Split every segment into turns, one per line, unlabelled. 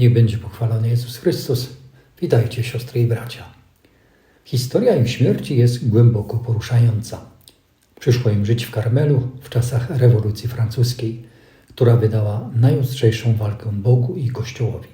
Niech będzie pochwalony Jezus Chrystus. Witajcie, siostry i bracia. Historia ich śmierci jest głęboko poruszająca. Przyszło im żyć w Karmelu w czasach rewolucji francuskiej, która wydała najostrzejszą walkę Bogu i Kościołowi.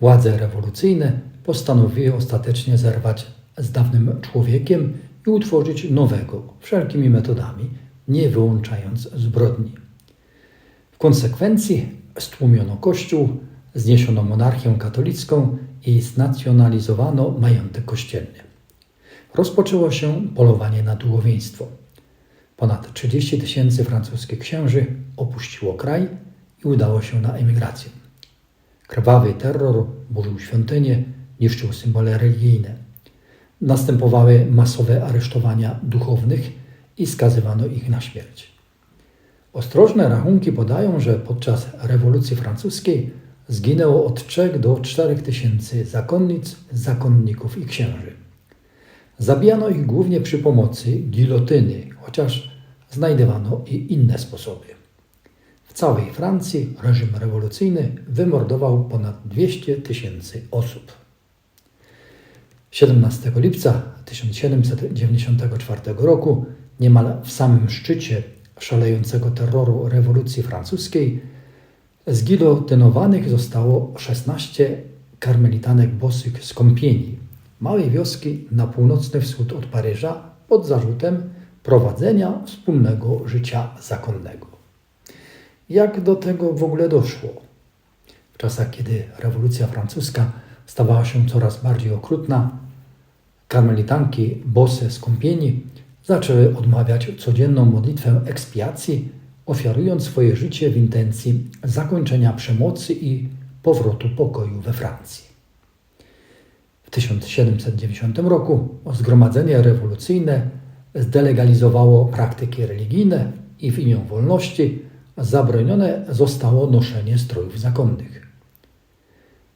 Władze rewolucyjne postanowiły ostatecznie zerwać z dawnym człowiekiem i utworzyć nowego wszelkimi metodami, nie wyłączając zbrodni. W konsekwencji stłumiono Kościół, zniesiono monarchię katolicką i znacjonalizowano majątek kościelny. Rozpoczęło się polowanie na duchowieństwo. Ponad 30 tysięcy francuskich księży opuściło kraj i udało się na emigrację. Krwawy terror burzył świątynie, niszczył symbole religijne. Następowały masowe aresztowania duchownych i skazywano ich na śmierć. Ostrożne rachunki podają, że podczas rewolucji francuskiej zginęło od 3 do 4 tysięcy zakonnic, zakonników i księży. Zabijano ich głównie przy pomocy gilotyny, chociaż znajdowano i inne sposoby. W całej Francji reżim rewolucyjny wymordował ponad 200 tysięcy osób. 17 lipca 1794 roku, niemal w samym szczycie szalejącego terroru rewolucji francuskiej, zgilotynowanych zostało 16 karmelitanek bosych z Kąpieni, małej wioski na północny wschód od Paryża, pod zarzutem prowadzenia wspólnego życia zakonnego. Jak do tego w ogóle doszło? W czasach, kiedy rewolucja francuska stawała się coraz bardziej okrutna, karmelitanki bose z Kąpieni zaczęły odmawiać codzienną modlitwę ekspiacji, ofiarując swoje życie w intencji zakończenia przemocy i powrotu pokoju we Francji. W 1790 roku zgromadzenie rewolucyjne zdelegalizowało praktyki religijne i w imię wolności zabronione zostało noszenie strojów zakonnych.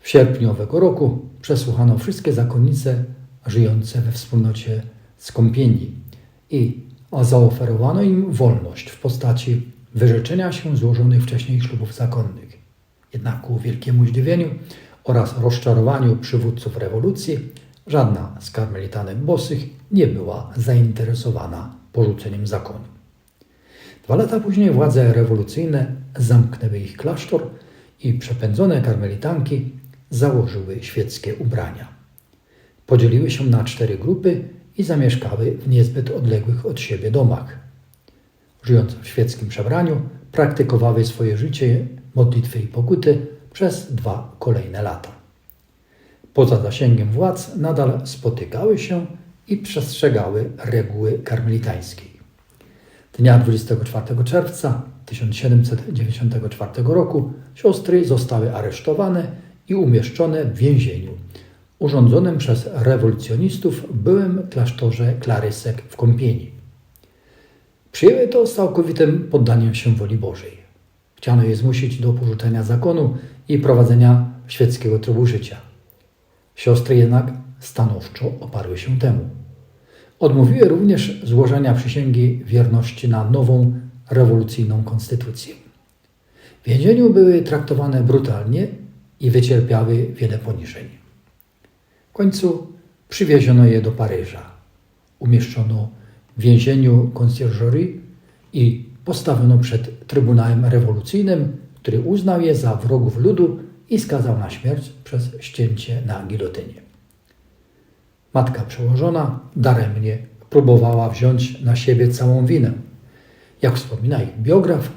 W sierpniu owego roku przesłuchano wszystkie zakonnice żyjące we wspólnocie skąpieni i zaoferowano im wolność w postaci wyrzeczenia się złożonych wcześniej ślubów zakonnych. Jednak ku wielkiemu zdziwieniu oraz rozczarowaniu przywódców rewolucji żadna z karmelitanek bosych nie była zainteresowana porzuceniem zakonu. Dwa lata później władze rewolucyjne zamknęły ich klasztor i przepędzone karmelitanki założyły świeckie ubrania. Podzieliły się na cztery grupy i zamieszkały w niezbyt odległych od siebie domach. Żyjąc w świeckim przebraniu, praktykowały swoje życie, modlitwy i pokuty przez dwa kolejne lata. Poza zasięgiem władz nadal spotykały się i przestrzegały reguły karmelitańskiej. Dnia 24 czerwca 1794 roku siostry zostały aresztowane i umieszczone w więzieniu urządzonym przez rewolucjonistów w byłym klasztorze Klarysek w Kąpieni. Przyjęły to z całkowitym poddaniem się woli Bożej. Chciano je zmusić do porzucenia zakonu i prowadzenia świeckiego trybu życia. Siostry jednak stanowczo oparły się temu. Odmówiły również złożenia przysięgi wierności na nową, rewolucyjną konstytucję. W więzieniu były traktowane brutalnie i wycierpiały wiele poniżeń. W końcu przywieziono je do Paryża. Umieszczono więzieniu conciergerie i postawiono przed Trybunałem Rewolucyjnym, który uznał je za wrogów ludu i skazał na śmierć przez ścięcie na gilotynie. Matka przełożona daremnie próbowała wziąć na siebie całą winę. Jak wspomina ich biograf,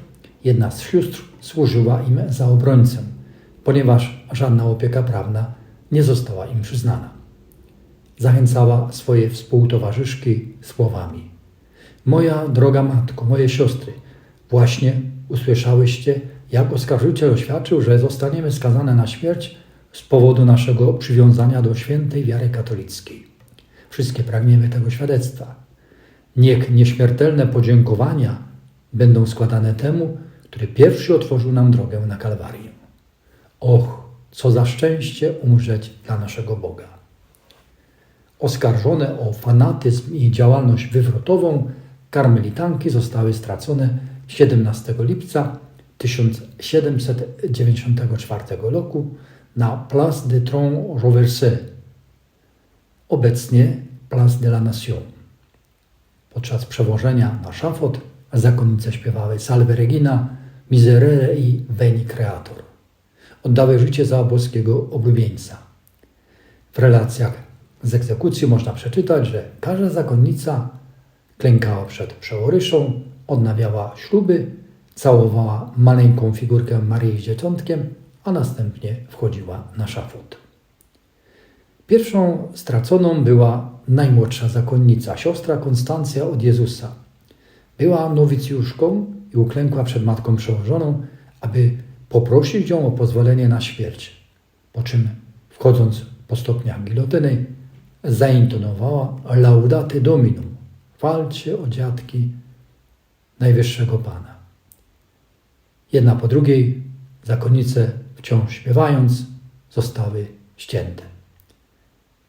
jedna z sióstr służyła im za obrońcę, ponieważ żadna opieka prawna nie została im przyznana. Zachęcała swoje współtowarzyszki słowami: Moja droga matko, moje siostry, właśnie usłyszałyście, jak oskarżyciel oświadczył, że zostaniemy skazane na śmierć z powodu naszego przywiązania do świętej wiary katolickiej. Wszystkie pragniemy tego świadectwa. Niech nieśmiertelne podziękowania będą składane temu, który pierwszy otworzył nam drogę na Kalwarię. Och, co za szczęście umrzeć dla naszego Boga. Oskarżone o fanatyzm i działalność wywrotową, karmelitanki zostały stracone 17 lipca 1794 roku na Place de Tron Roversé, obecnie Place de la Nation. Podczas przewożenia na szafot zakonnice śpiewały Salve Regina, Miserere i Veni Creator. Oddały życie za boskiego oblubieńca. W relacjach z egzekucji można przeczytać, że każda zakonnica klękała przed przełoryszą, odnawiała śluby, całowała maleńką figurkę Maryi z dzieciątkiem, a następnie wchodziła na szafot. Pierwszą straconą była najmłodsza zakonnica, siostra Konstancja od Jezusa. Była nowicjuszką i uklękła przed matką przełożoną, aby poprosić ją o pozwolenie na śmierć. Po czym, wchodząc po stopniach gilotyny, zaintonowała Laudate Dominum, walcie o dziadki Najwyższego Pana. Jedna po drugiej zakonnice, wciąż śpiewając, zostały ścięte.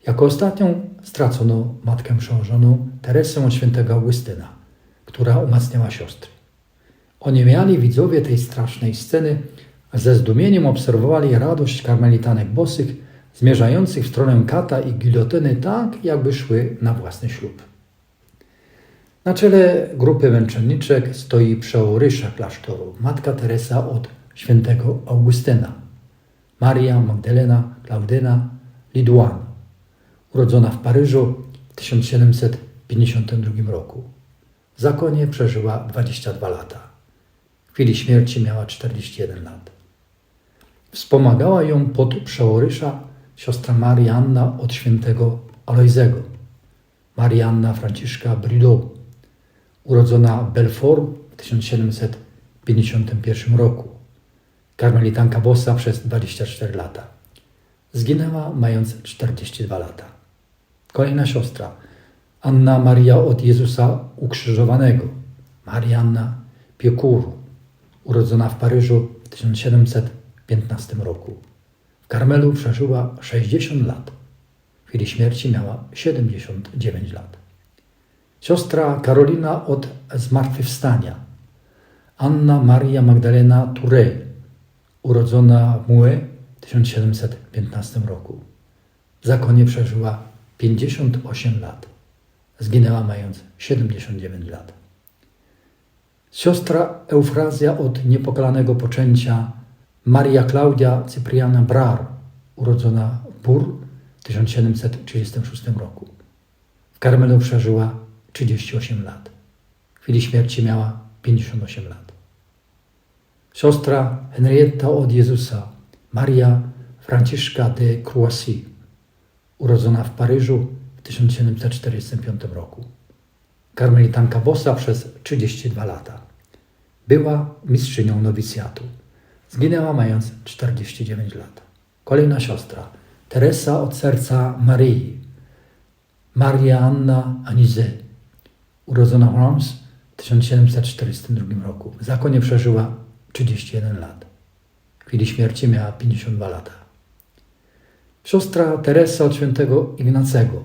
Jako ostatnią stracono matkę przełożoną Teresę od świętego Augustyna, która umacniała siostry. Oniemiali widzowie tej strasznej sceny ze zdumieniem obserwowali radość karmelitanek bosych, zmierzających w stronę kata i gilotyny tak, jakby szły na własny ślub. Na czele grupy męczenniczek stoi przełorysza klasztoru, matka Teresa od świętego Augustyna, Maria Magdalena Klaudyna Liduan, urodzona w Paryżu w 1752 roku. W zakonie przeżyła 22 lata. W chwili śmierci miała 41 lat. Wspomagała ją pod przełorysza siostra Marianna od świętego Alojzego, Marianna Franciszka Brideau, urodzona w Belfort w 1751 roku. Karmelitanka bossa przez 24 lata. Zginęła mając 42 lata. Kolejna siostra, Anna Maria od Jezusa Ukrzyżowanego, Marianna Piekuru, urodzona w Paryżu w 1715 roku. W Karmelu przeżyła 60 lat. W chwili śmierci miała 79 lat. Siostra Karolina od Zmartwychwstania, Anna Maria Magdalena Touré, urodzona w Mue w 1715 roku. W zakonie przeżyła 58 lat. Zginęła mając 79 lat. Siostra Eufrazja od niepokalanego poczęcia Maria Klaudia Cypriana Brar, urodzona w Bur w 1736 roku. W Karmelu przeżyła 38 lat. W chwili śmierci miała 58 lat. Siostra Henrietta od Jezusa, Maria Franciszka de Croissy, urodzona w Paryżu w 1745 roku. Karmelitanka bossa przez 32 lata. Była mistrzynią nowicjatu. Zginęła mając 49 lat. Kolejna siostra, Teresa od serca Maryi, Maria Anna Anizet, urodzona Reims w 1742 roku. W zakonie przeżyła 31 lat. W chwili śmierci miała 52 lata. Siostra Teresa od świętego Ignacego,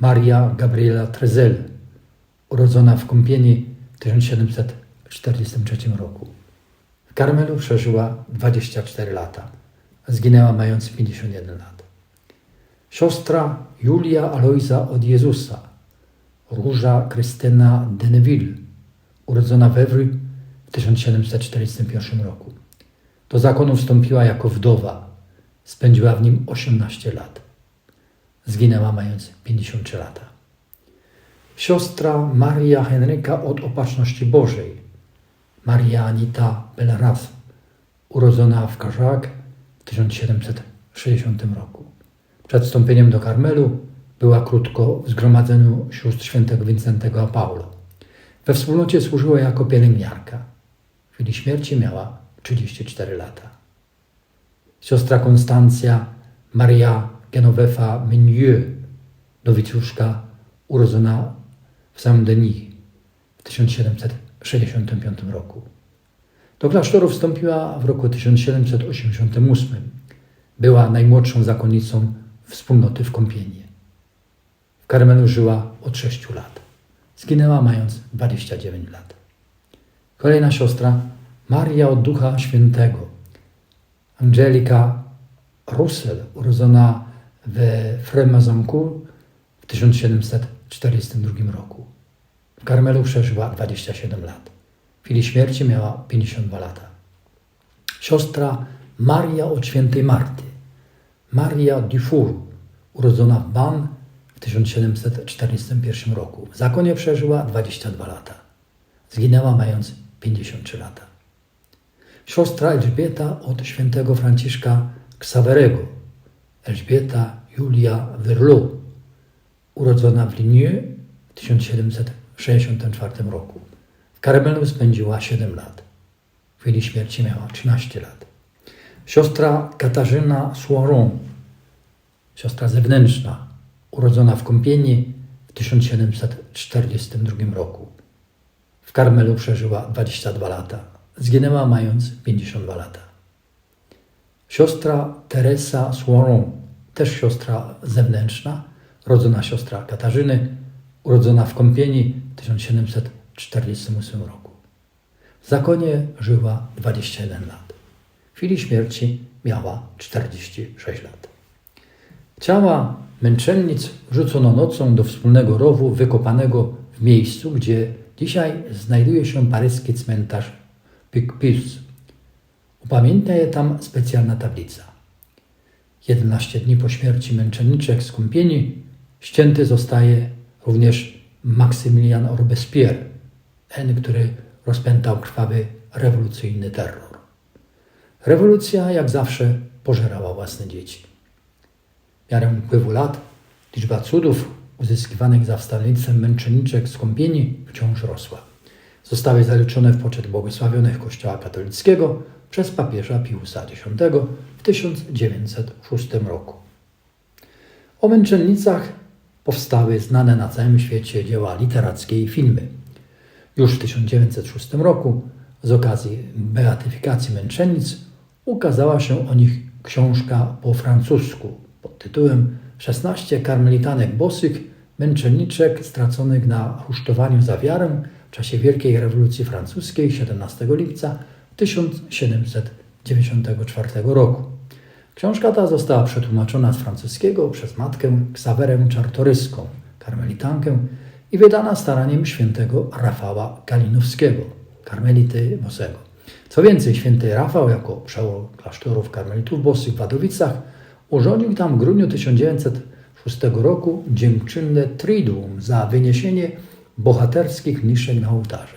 Maria Gabriela Trezel, urodzona w Kąpieni w 1743 roku. W Karmelu przeżyła 24 lata. Zginęła mając 51 lat. Siostra Julia Alojza od Jezusa, Róża Krystyna Deneville, urodzona w Evry w 1741 roku. Do zakonu wstąpiła jako wdowa. Spędziła w nim 18 lat. Zginęła mając 53 lata. Siostra Maria Henryka od Opatrzności Bożej, Maria Anita Belleras, urodzona w Karzak w 1760 roku. Przed wstąpieniem do Karmelu była krótko w zgromadzeniu sióstr świętego Wincentego a Paulo. We wspólnocie służyła jako pielęgniarka. W chwili śmierci miała 34 lata. Siostra Konstancja Maria Genovefa Menieux, nowicjuszka urodzona w Saint-Denis w 1765 roku. Do klasztoru wstąpiła w roku 1788. Była najmłodszą zakonnicą wspólnoty w Kąpienie. W Karmelu żyła od 6 lat. Zginęła mając 29 lat. Kolejna siostra, Maria od Ducha Świętego, Angelika Russell, urodzona we Fremazancourt w 1742 roku. W Karmelu przeżyła 27 lat. W chwili śmierci miała 52 lata. Siostra Maria od świętej Marty, Maria Dufour, urodzona w Ban w 1741 roku. Zakonie przeżyła 22 lata. Zginęła mając 53 lata. Siostra Elżbieta od świętego Franciszka Ksawerego, Elżbieta Julia Verlot, urodzona w Linieux w 1764 roku. W Karmelu spędziła 7 lat. W chwili śmierci miała 13 lat. Siostra Katarzyna Soiron, siostra zewnętrzna, urodzona w Kąpieni w 1742 roku. W Karmelu przeżyła 22 lata. Zginęła mając 52 lata. Siostra Teresa Soiron, też siostra zewnętrzna, rodzona siostra Katarzyny, urodzona w Kąpieni w 1748 roku. W zakonie żyła 21 lat. W chwili śmierci miała 46 lat. Ciała męczennic rzucono nocą do wspólnego rowu wykopanego w miejscu, gdzie dzisiaj znajduje się paryski cmentarz Picpus. Upamiętnia je tam specjalna tablica. 11 dni po śmierci męczenniczek z Kąpieni ścięty zostaje również Maksymilian Robespierre, ten, który rozpętał krwawy rewolucyjny terror. Rewolucja, jak zawsze, pożerała własne dzieci. Miarę upływu lat liczba cudów uzyskiwanych za wstawiennictwem męczenniczek z wciąż rosła. Zostały zaliczone w poczet błogosławionych Kościoła katolickiego przez papieża Piusa X w 1906 roku. O męczennicach powstały znane na całym świecie dzieła literackie i filmy. Już w 1906 roku, z okazji beatyfikacji męczennic, ukazała się o nich książka po francusku pod tytułem 16 karmelitanek bosych, męczenniczek straconych na rusztowaniu za wiarę w czasie Wielkiej Rewolucji Francuskiej 17 lipca 1794 roku. Książka ta została przetłumaczona z francuskiego przez matkę Ksawerę Czartoryską, karmelitankę, i wydana staraniem świętego Rafała Kalinowskiego, karmelity bosego. Co więcej, święty Rafał, jako przełom klasztorów karmelitów bosych w Wadowicach, urządził tam w grudniu 1906 roku dziękczynne triduum za wyniesienie bohaterskich niszek na ołtarze.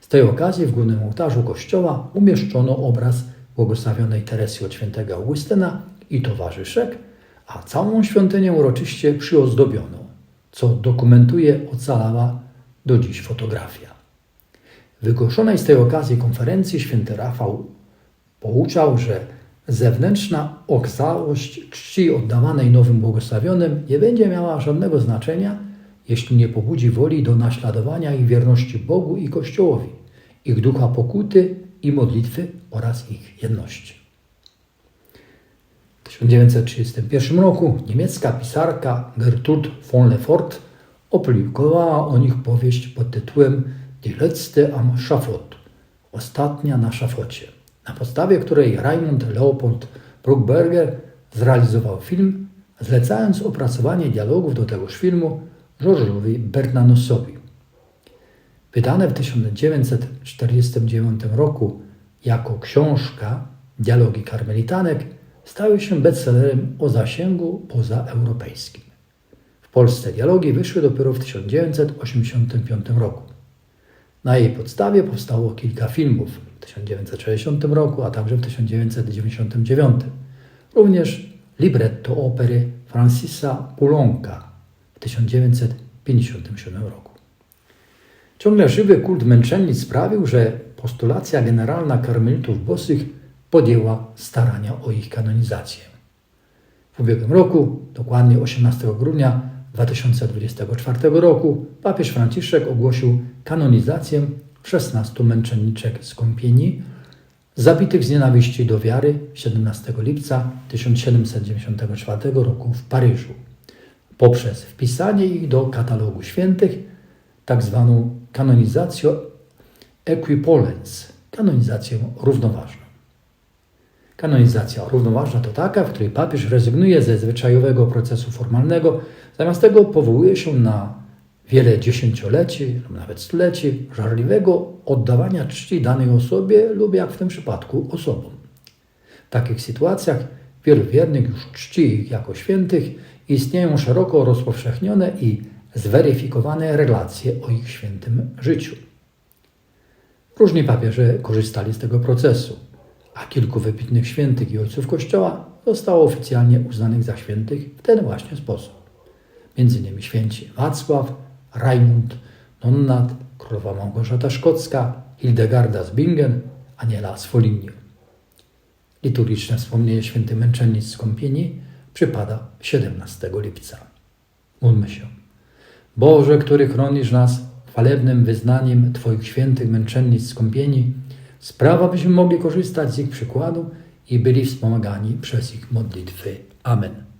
Z tej okazji w głównym ołtarzu kościoła umieszczono obraz błogosławionej Teresy od świętego Augustyna i towarzyszek, a całą świątynię uroczyście przyozdobiono, co dokumentuje ocalała do dziś fotografia. W wygłoszonej z tej okazji konferencji święty Rafał pouczał, że zewnętrzna okazałość czci oddawanej nowym błogosławionym nie będzie miała żadnego znaczenia, jeśli nie pobudzi woli do naśladowania ich wierności Bogu i Kościołowi, ich ducha pokuty i modlitwy oraz ich jedności. W 1931 roku niemiecka pisarka Gertrud von Lefort opublikowała o nich powieść pod tytułem Die letzte am Schafott – Ostatnia na szafocie, na podstawie której Raimund Leopold Bruckberger zrealizował film, zlecając opracowanie dialogów do tegoż filmu George'owi Bernanosowi. Wydane w 1949 roku jako książka Dialogi Karmelitanek stały się bestsellerem o zasięgu pozaeuropejskim. W Polsce dialogi wyszły dopiero w 1985 roku. Na jej podstawie powstało kilka filmów w 1960 roku, a także w 1999. Również libretto opery Francisa Poulenca w 1957 roku. Ciągle żywy kult męczennic sprawił, że postulacja generalna karmelitów bosych podjęła starania o ich kanonizację. W ubiegłym roku, dokładnie 18 grudnia 2024 roku, papież Franciszek ogłosił kanonizację 16 męczenniczek z Kąpieni, zabitych z nienawiści do wiary 17 lipca 1794 roku w Paryżu, poprzez wpisanie ich do katalogu świętych, tak zwaną kanonizacją equipollens, kanonizację równoważną. Kanonizacja równoważna to taka, w której papież rezygnuje ze zwyczajowego procesu formalnego, zamiast tego powołuje się na wiele dziesięcioleci lub nawet stuleci żarliwego oddawania czci danej osobie lub, jak w tym przypadku, osobom. W takich sytuacjach wielu wiernych już czci jako świętych istnieją szeroko rozpowszechnione i zweryfikowane relacje o ich świętym życiu. Różni papieże korzystali z tego procesu, a kilku wybitnych świętych i ojców Kościoła zostało oficjalnie uznanych za świętych w ten właśnie sposób. Między innymi święci Wacław, Rajmund, Nonnat, królowa Małgorzata Szkocka, Hildegarda z Bingen, Aniela z Foligno. Liturgiczne wspomnienie świętych męczennic skąpieni przypada 17 lipca. Módlmy się. Boże, który chronisz nas chwalebnym wyznaniem Twoich świętych męczennic skąpieni, sprawa, byśmy mogli korzystać z ich przykładu i byli wspomagani przez ich modlitwy. Amen.